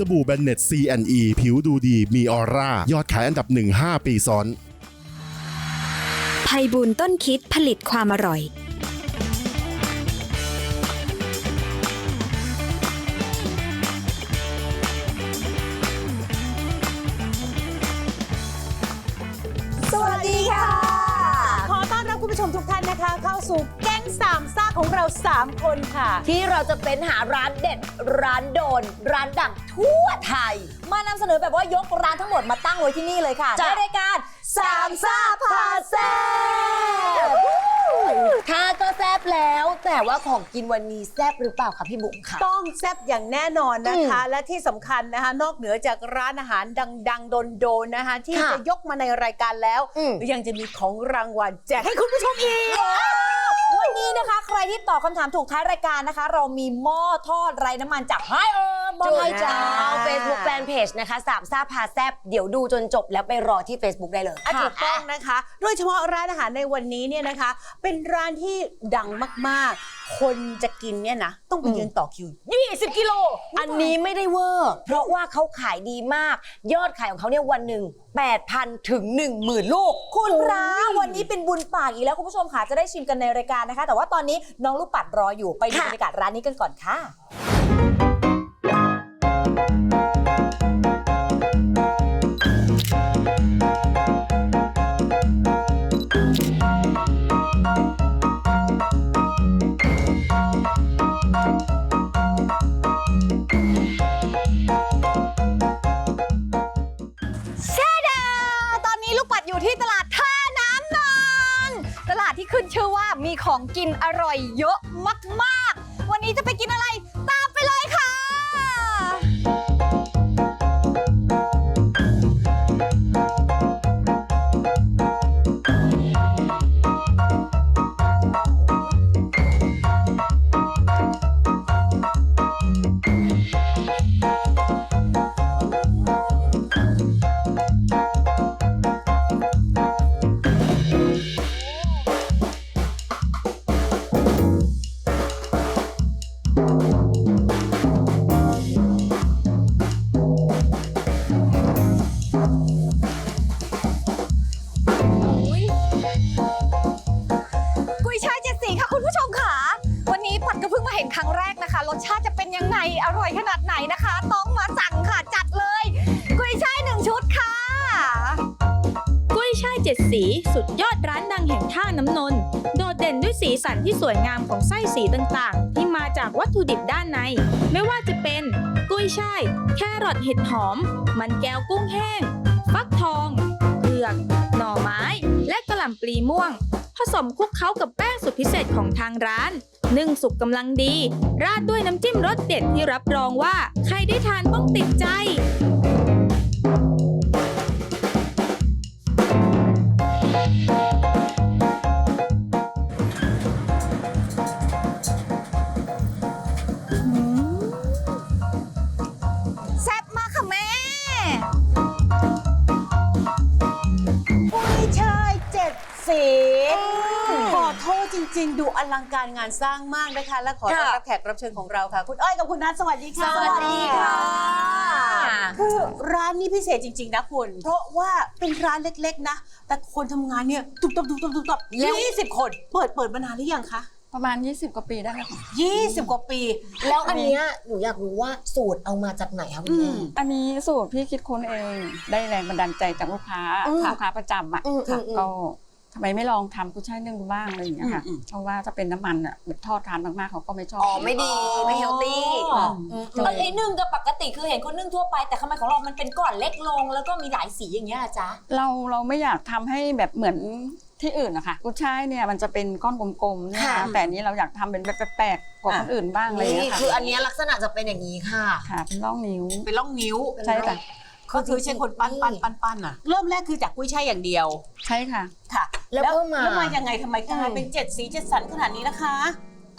สบู่แบนเน็ต C&E ผิวดูดีมีออร่า ยอดขายอันดับ 1 5 ปีซ้อนไพบูลย์ต้นคิดผลิตความอร่อยสวัสดีค่ะ ขอต้อนรับคุณผู้ชมทุกท่านนะคะ เข้าสู่แก๊งสามซ่าของเรา 3 คนค่ะ ที่เราจะเป็นหาร้านเด็ด ร้านโดน ร้านดังทั่วไทย มานำเสนอแบบว่ายกร้านทั้งหมดมาตั้งไว้ที่นี่เลยค่ะจ้ะในรายการสามซ่าพาแซ่บถ้าก็แซ่บแล้ว แต่ว่าของกินวันนี้แซ่บหรือเปล่าคะพี่บุ๋มค่ะ ต้องแซ่บอย่างแน่นอนนะคะ และที่สำคัญนะคะ นอกเหนือจากร้านอาหารดัง ๆ โดนๆนะคะ ที่ค่ะจะยกมาในรายการแล้ว อืม ยังจะมีของรางวัลแจกให้คุณผู้ชมอีกวั นี้นะคะ ใครที่ตอบคำถามถูกท้ายรายการนะคะ เรามีหม้อทอดไร้น้ำมันจากไฮเอิ ร์มอบให้จ้าเฟซบุ๊กแฟนเพจนะคะสามซ่าพาแซบเดี๋ยวดูจนจบแล้วไปรอที่ Facebook ได้เลยอะถูกต้องนะคะ โดยเฉพาะร้านอาหารในวันนี้เนี่ยนะคะ เป็นร้านที่ดังมากๆ คนจะกินเนี่ยนะ ต้องไปยืนต่อคิว 20 กิโล อันนี้ไม่ได้เวอร์ เพราะว่าเขาขายดีมาก ยอดขายของเขาเนี่ยวันหนึ่ง8,000 ถึง 10,000 ลูก คุณพระวันนี้เป็นบุญปากอีกแล้ว คุณผู้ชมค่ะจะได้ชิมกันในรายการนะคะ แต่ว่าตอนนี้น้องลูกปัดรออยู่ไปดูค่ะบรรยากาศร้านนี้กันก่อนค่ะ ของกินอร่อยเยอะมากๆ วันนี้จะไป นาดไหนนะคะ ต้องมาสั่งค่ะจัดเลย กุยช่ายหนึ่งชุดค่ะ กุ้ยช่ายเจ็ดสี สุดยอดร้านดังแห่งท่าน้ำนน โดดเด่นด้วยสีสันที่สวยงามของไส้สีต่างๆ ที่มาจากวัตถุดิบด้านใน ไม่ว่าจะเป็น กุ้ยช่าย แครอทเห็ดหอม มันแก้วกุ้งแห้ง ฟักทองเผือก หน่อไม้ และกระหล่ำปลีม่วง ผสมคลุกเคล้ากับแป้งสุดพิเศษของทางร้าน นึ่งสุกกำลังดี ราดด้วยน้ำจิ้มรสเด็ดที่รับรองว่า ใครได้ทานต้องติดใจ อลังการงานสร้างมากนะคะ และขอต้อนรับแขกรับเชิญของเราค่ะ คุณอ้อยกับคุณนัทสวัสดีค่ะสวัสดีค่ะ คือร้านนี้พิเศษจริง ๆ นะคุณ เพราะว่าเป็นร้านเล็ก ๆ นะ แต่คนทำงานเนี่ยตุบตับตุบตับตุบตับยี่สิบคน เปิดเปิดมานานหรือยังคะประมาณ 20 กว่าปีได้แล้วค่ะยี่สิบกว่าปี แล้วอันเนี้ยหนูอยากรู้ว่าสูตรเอามาจากไหนคะคุณแม่อันนี้สูตรพี่คิดค้นเอง ได้แรงบันดาลใจจากลูกค้าอืมลูกค้าประจำอะอืมอืมอืมก็ ทำไมไม่ลองทำกุ้ยช่ายนึ่งดูบ้างอะไรอย่างเงี้ยค่ะอืมอืม เพราะว่าถ้าเป็นน้ำมันอะแบบทอดทานมากๆเขาก็ไม่ชอบ อ๋อไม่ดีไม่เฮลตี้อ๋อเออไอ้นึ่งกับปกติคือเห็นคนนึ่งทั่วไป แต่ทำไมของเรามันเป็นก้อนเล็กลง แล้วก็มีหลายสีอย่างเงี้ยล่ะจ๊ะ เราเราไม่อยากทำให้แบบเหมือนที่อื่นนะคะกุ้ยช่ายเนี่ยมันจะเป็นก้อนกลมๆเนี่ยค่ะนะแต่อันนี้เราอยากทำเป็นแบบแปลกๆกว่าคนอื่นบ้างอะไรอย่างนี่เงี้ยค่ะคืออันเนี้ยลักษณะจะเป็นอย่างนี้ค่ะ ค่ะเป็นร่องนิ้ว เป็นร่องนิ้วใช่ค่ะ ก็คือใช้คนปั้นปั้นปั้นปั้นอะเริ่มแรกคือจากกุ้ยช่ายอย่างเดียว ใช่ค่ะ ค่ะ แล้วเพิ่มมาแล้วมายังไงทำไมกลายเป็นเจ็ดสีเจ็ดสันขนาดนี้นะคะ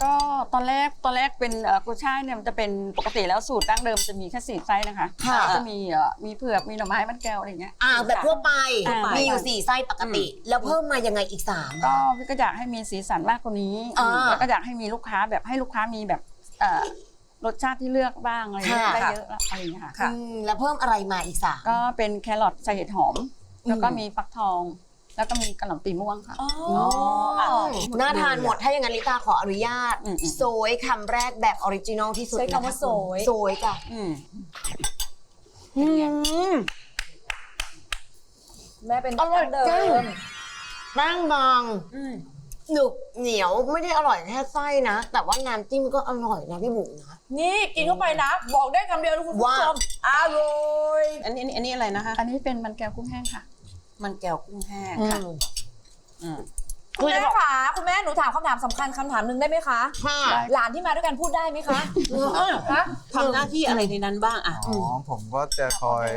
ก็ตอนแรกตอนแรกเป็นเอ่อกุยช่ายเนี่ยมันจะเป็นปกติแล้วสูตรดั้งเดิมจะมีแค่สี่ไส้นะคะค่ะก็จะมีเอ่อมีเผือกมีหน่อไม้มันแก้วอะไรอย่างเงี้ยอ่าแบบทั่วไปอ่ามีมีอยู่สี่ไส้ปกติ แล้วเพิ่มมายังไงอีกสามก็พี่ก็อยากให้มีสีสันมากกว่านี้อ่าแล้วก็อยากให้มีลูกค้าแบบให้ลูกค้ามีแบบเอ่อ รสชาติที่เลือกบ้างอะไรอย่างเงี้ยค่ะได้เยอะอะไรอย่างเงี้ยค่ะค่ะ อืมแล้วเพิ่มอะไรมาอีกสามก็เป็นแครอทใส่เห็ดหอม แล้วก็อืมมีฟักทอง แล้วก็มีกระหล่ำปีม่วงค่ะ อ๋ออ๋อน่าทานหมดถ้าอย่างนั้นลิตาขออนุญาตอืมอืม โซยคำแรกแบบออริจินอลที่สุดใช้คำว่าะะโซย โซยจ้ะอืมอืม แม่เป็นอร่อยเดิจังมแป้งบาง หนึบเหนียวไม่ได้อร่อยแค่ไส้นะ แต่ว่าน้ำจิ้มก็อร่อยนะพี่บุ๋มนะ นี่กินเข้าไปนะ บอกได้คำเดียวนะคุณผู้ว่า ชมอร่อยอันนี้อันนี้อันนี้อะไรนะคะ อันนี้เป็นมันแก้วกุ้งแห้งค่ะ มันแก้วกุ้งแห้งอืค่ะมอืมคุณแม่คะคุณแม่หนูถามคำถามสำคัญคำถามหนึ่งได้ไหมคะค่ะหลานที่มาด้วยกันพูดได้ไหมคะคะทำหน้าที่อะไรในนั้นบ้างอะ อ๋อผมก็จะคอย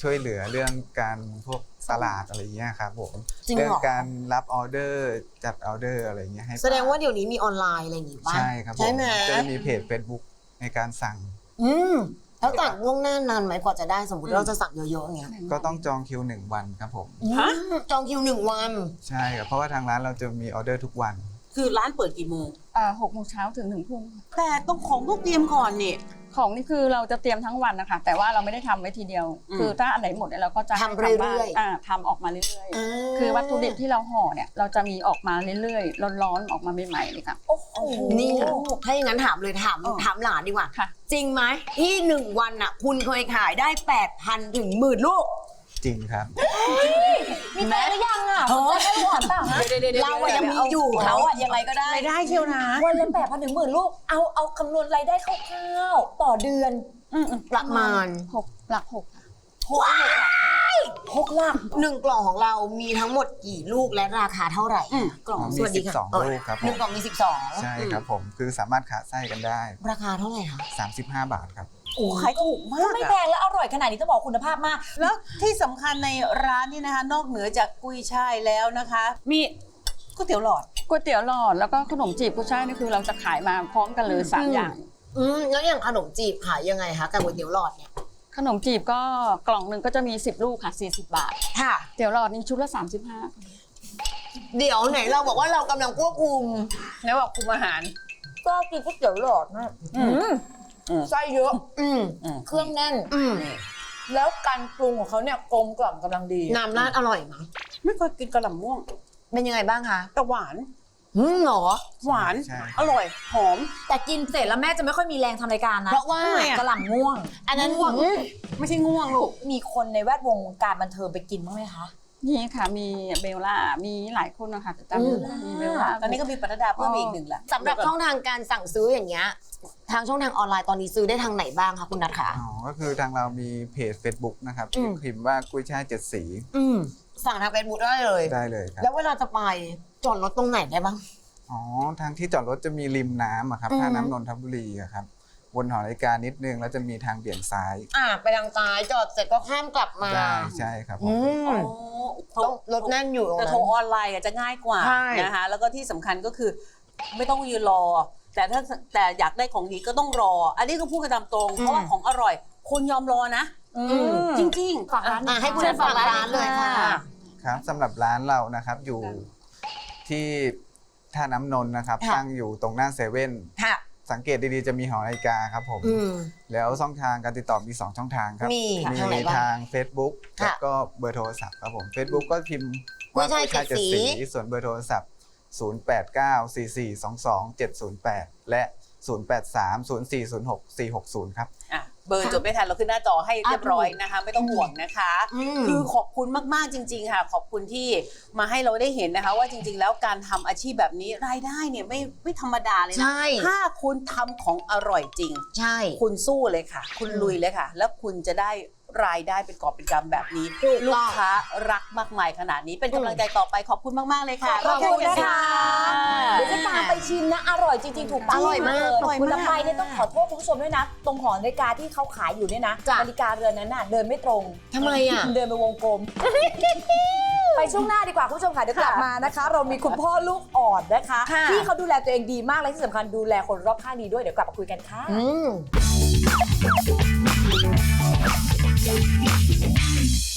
ช่วยเหลือเรื่องการพวกตลาดอะไรเงี้ยครับผมจริงเหรอ เรื่องการรับออเดอร์จัดออเดอร์อะไรเงี้ยให้แสดงว่าเดี๋ยวนี้มีออนไลน์อะไรอย่างงี้ป่ะใช่ครับผมใช่ไหมจะมีเพจ Facebook ในการสั่ง อืมแล้วสั่งล่วงหน้านานไหมกว่าจะได้สมมติเราจะสั่งเยอะๆอย่างเงี้ยก็ต้องจองคิวหนึ่งวันครับผม ฮะอืมจองคิวหนึ่งวัน ใช่ครับเพราะว่าทางร้านเราจะมีออเดอร์ทุกวัน คือร้านเปิดกี่โมง อ่าหกโมงเช้าถึงหนึ่งทุ่มแต่ต้องของต้องเตรียมก่อนนี่ ของนี่คือเราจะเตรียมทั้งวันนะคะ แต่ว่าเราไม่ได้ทำไว้ทีเดียว อืมคือถ้าอันไหนหมดเนี่ยเราก็จะให้ทำเรื่บ้านอยๆอ่าทำออกมาเรื่อยาๆคือวัตถุดิบที่เราห่อเนี่ยเราจะมีออกมาเรื่อยๆ ร้อนๆ ออกมาใหม่ๆเลยค่ะ โอ้โหนี่ถ้าอย่างนั้นถามเลยถามอ๋อถามหลานดีกว่า ค่ะ จริงไหมที่หนึ่งวันอะ คุณเคยขายได้แปดพันถึงหมื่นลูก จริงครับ มีแฟนหรือยังอะเฮ้ยสนใจก่อนเปล่าฮะเราอะยังมีอยู่เขาอะยังไงก็ได้ไม่ได้เชียวนะวันละแปดพันถึงหมื่นลูกเอาเอาคำนวณรายได้คร่าวๆต่อเดือนอืมอืมประมาณหกหลักหกค่ะหกหกหลักหนึ่งกล่องของเรามีทั้งหมดกี่ลูกและราคาเท่าไหร่อืมกล่องมีสวัสดีค่ะ12ลูกครับผมหนึ่งกล่องมีสิบสองใช่ครับผมคือสามารถขาดไส้กันได้ ราคาเท่าไหร่คะ35บาทครับ โอ้ขายถูกมาก ไม่อะแพงและอร่อยขนาดนี้ต้องบอกคุณภาพมาก แล้วที่สำคัญในร้านนี่นะคะ นอกเหนือจากกุ้ยช่ายแล้วนะคะมีก๋วยเตี๋ยวหลอด ก๋วยเตี๋ยวหลอดแล้วก็ขนมจีบกุ้ยช่ายนี่คือเราจะขายมาพร้อมกันเลยสามอย่าง อืมแล้วอย่างขนมจีบขายยังไงคะกับก๋วยเตี๋ยวหลอดเนี่ยขนมจีบก็กล่องหนึ่งก็จะมี 10 ลูกค่ะ 40 บาท ค่ะเตี๋ยวหลอดนี่ชุดละ 35เดี๋ยวไหนเราบอกว่าเรากำลังควบคุม แล้วบอกคุมอาหาร ก็กินก๋วยเตี๋ยวหลอดนะ ไส้เยอะ อืมเครื่องแน่น อืมแล้วการปรุงของเขาเนี่ยกลมกล่อมกำลังดี น้ำราดอร่อยไหมไม่เคยกินกระหล่ำม่วง เป็นยังไงบ้างคะแต่หวานอืมเหรอ หวาน ใช่ อร่อย หอม แต่กินเสร็จแล้วแม่จะไม่ค่อยมีแรงทำรายการนะเพราะว่าทำไมอะ กระหล่ำง่วง อันนั้นง่วงอืมไม่ใช่ง่วงลูก มีคนในแวดวงการบันเทิงไปกินบ้างไหมคะนี่ค่ะ มีเบลล่า มีหลายคนนะคะแต่จำไม่ได้มีเบลล่าตอนนี้ก็มีปนัดดาเพิ่มอีกหนึ่งละ สำหรับช่องทางการสั่งซื้ออย่างเงี้ย ทางช่องทางออนไลน์ตอนนี้ซื้อได้ทางไหนบ้างคะคุณนัทคะอ๋อก็คือทางเรามีเพจ Facebook นะครับอืมพิมพ์ว่ากุ้ยช่ายเจ็ดสี อืมสั่งทางเฟซบุ๊กได้เลยได้เลยครับ แล้วเวลาจะไปจอดรถตรงไหนได้บ้าง อ๋อ ทางที่จอดรถจะมีริมน้ำอะครับอืมท่าน้ำนนทบุรีอะครับวนหอนาฬิกานิดนึงแล้วจะมีทางเบี่ยงซ้าย อ่าไปทางซ้ายจอดเสร็จก็ข้ามกลับมาได้ใช่ครับผอืมมต้องรถแน่นอยู่ตรงแต่นั้โทรนออนไลน์อะจะง่ายกว่าใช่นะคะแล้วก็ที่สำคัญก็คือไม่ต้องยืนรอ แต่ถ้าแต่อยากได้ของดีก็ต้องรอ อันนี้ก็พูดกันตามตรง เพราะว่าของอร่อย คนยอมรอนะมจริงๆฝากร้านอะให้คุณนัทฝากร้านเลยค่ะครับสำหรับร้านเรานะครับอยู่ที่ท่าน้ำนนท์นะครับค่ะตั้งอยู่ตรงหน้าเซเว่นค่ะสังเกตดีๆจะมีหอนาฬิกาครับผมอืมแล้วช่องทางการติดต่อมี 2 ช่องทางครับ มีทางไหนบ้างทาง Facebook ค่ะแล้วก็เบอร์โทรศัพท์ครับผม Facebook ก็พิมพ์กุ้ยช่ายกุ้เจ็ดสีส่วนเบอร์โทรศัพท์ 0894422708 และ 0830406460 ครับ อะเบอร์จดไม่ทันเราขึ้นหน้าจอให้เรียบร้อยนะคะ ไม่ต้องห่วงนะคะ อืม คือขอบคุณมาก ๆ จริง ๆ ค่ะ ขอบคุณที่มาให้เราได้เห็นนะคะ ว่าจริง ๆ แล้วการทำอาชีพแบบนี้รายได้เนี่ยไม่ไม่ธรรมดาเลยนะ ใช่ ถ้าคุณทำของอร่อยจริง ใช่ คุณสู้เลยค่ะ คุณลุยเลยค่ะ แล้วคุณจะได้ รายได้เป็นกอบเป็นกำแบบนี้ถูกต้องลูกค้ารักมากมายขนาดนี้เป็นกำลังใจต่อไปขอบคุณมาก ๆ เลยค่ะขอบคุณนะคะเดี๋เดี๋ยยววจะจะตาตามมไปไปชิมนะ อร่อยจริง ๆ ถูกปากอร่อยมากเลอร่อยมากคุณละไมเนี่ยต้องขอโทษคุณผู้ชมด้วยนะ ตรงหอนาฬิกาที่เขาขายอยู่เนี่ยนะจ้ะนาฬิกาเรือนนั้นน่ะเดินไม่ตรงทำไมอะเดินไปวงกลมไปช่วงหน้าดีกว่าคุณผู้ชมค่ะเดี๋ยวกลับมานะคะ เรามีคุณพ่อลูกอ่อนนะคะค่ะที่เขาดูแลตัวเองดีมากและที่สำคัญดูแลคนรอบข้างดีด้วยเดี๋ยวกลับมาคุยกันค่ะ Yeah.